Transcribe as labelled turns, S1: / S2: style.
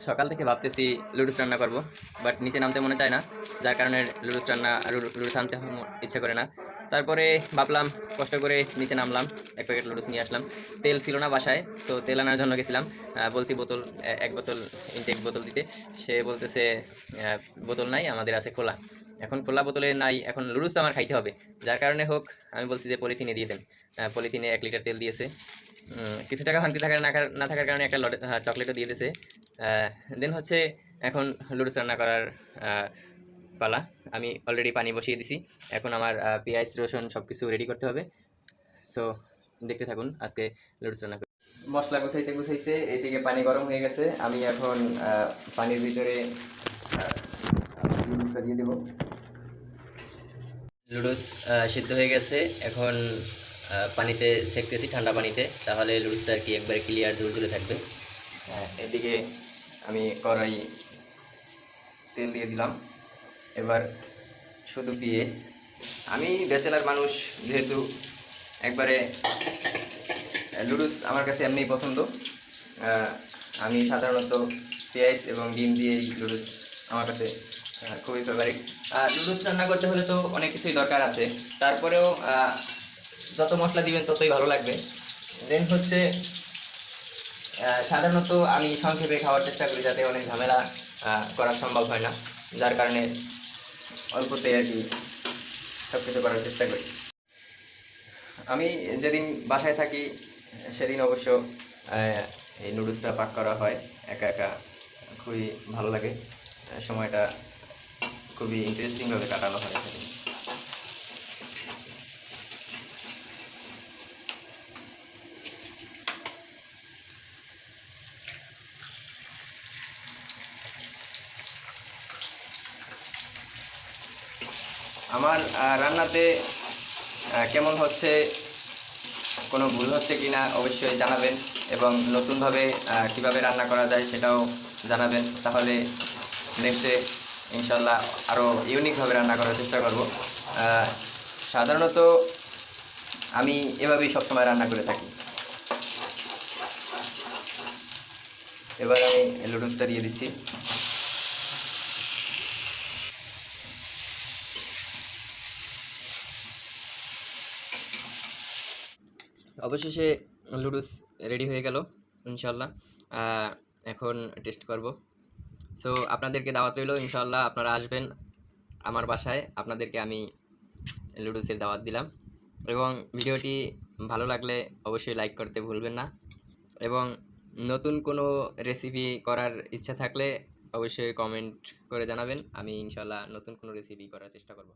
S1: সকাল থেকে ভাবতেছি লুডুস রান্না করব বাট নিচে নামতে মনে চায় না। যার কারণে লুডুস রান্না, লুডু- লুডুস আনতে ইচ্ছে করে না। তারপরে ভাবলাম, কষ্ট করে নিচে নামলাম, এক প্যাকেট লুডুস নিয়ে আসলাম। তেল ছিল না বাসায় সো তেল আনার জন্য গেছিলাম। বলছি বোতল এক বোতল ইনটেক বোতল দিতে। সে বলতেছে বোতল নাই, আমাদের আছে খোলা। এখন খোলা বোতলে নাই, এখন লুডুস তো আমার খাইতে হবে। যার কারণে হোক, আমি বলছি যে পলিথিনে দিয়ে দেন। পলিথিনে এক লিটার তেল দিয়েছে। কিছু টাকা ভাঙতি থাকার না থাকার কারণে একটা লটে চকলেটও দিয়ে দিয়েছে। দেন হচ্ছে এখন লুডুস রান্না করার পালা। আমি অলরেডি পানি বসিয়ে দিছি। এখন আমার পেঁয়াজ, রসুন সব কিছু রেডি করতে হবে। সো দেখতে থাকুন আজকে লুডুস রান্না মশলা গুছাইতে গুছাইতে এইদিকে পানি গরম হয়ে গেছে। আমি এখন পানির ভিতরে দিয়ে দেবো। লুডুস সিদ্ধ হয়ে গেছে। এখন পানিতে সেকতেছি ঠান্ডা পানিতে। তাহলে লুডুসটা আর কি একবারে ক্লিয়ার ঝুল ঝুলে থাকবে এদিকে আমি কড়াই তেল দিয়ে দিলাম। এবার শুধু পেঁয়াজ। আমি ব্যাচেলার মানুষ, যেহেতু একবারে লুডুস আমার কাছে এমনিই পছন্দ। আমি সাধারণত পেঁয়াজ এবং ডিম দিয়েই লুডুস আমার কাছে খুবই ফেভারিট লুডুস রান্না করতে হলে তো অনেক কিছুই দরকার আছে। তারপরেও যত মশলা দিবেন ততই ভালো লাগবে। দেন হচ্ছে সাধারণত আমি সংক্ষেপে খাওয়ার চেষ্টা করি যাতে অনেক ঝামেলা করা সম্ভব হয় না। যার কারণে অল্পতে আর কি সব কিছু করার চেষ্টা করি। আমি যেদিন বাসায় থাকি, সেদিন অবশ্য এই নুডলসটা পাক করা হয়। একা একা খুবই ভালো লাগে। সময়টা খুবই ইন্টারেস্টিংভাবে কাটানো হয় সেদিন। আমার রান্নাতে কেমন হচ্ছে, কোনো ভুল হচ্ছে কি না অবশ্যই জানাবেন এবং নতুনভাবে কীভাবে রান্না করা যায় সেটাও জানাবেন। তাহলে নেক্সটে ইনশাল্লাহ আরও ইউনিকভাবে রান্না করার চেষ্টা করব। সাধারণত আমি এভাবেই সবসময় রান্না করে থাকি। এবার আমি লুডুসটা দিয়ে দিচ্ছি। অবশেষে লুডুস রেডি হয়ে গেল ইনশাল্লাহ এখন টেস্ট করব। সো আপনাদেরকে দাওয়াত রইল ইনশাল্লাহ আপনারা আসবেন আমার বাসায়, আপনাদেরকে আমি লুডুসের দাওয়াত দিলাম। এবং ভিডিওটি ভালো লাগলে অবশ্যই লাইক করতে ভুলবেন না। এবং নতুন কোনো রেসিপি করার ইচ্ছা থাকলে অবশ্যই কমেন্ট করে জানাবেন, আমি ইনশাল্লাহ নতুন কোনো রেসিপি করার চেষ্টা করব।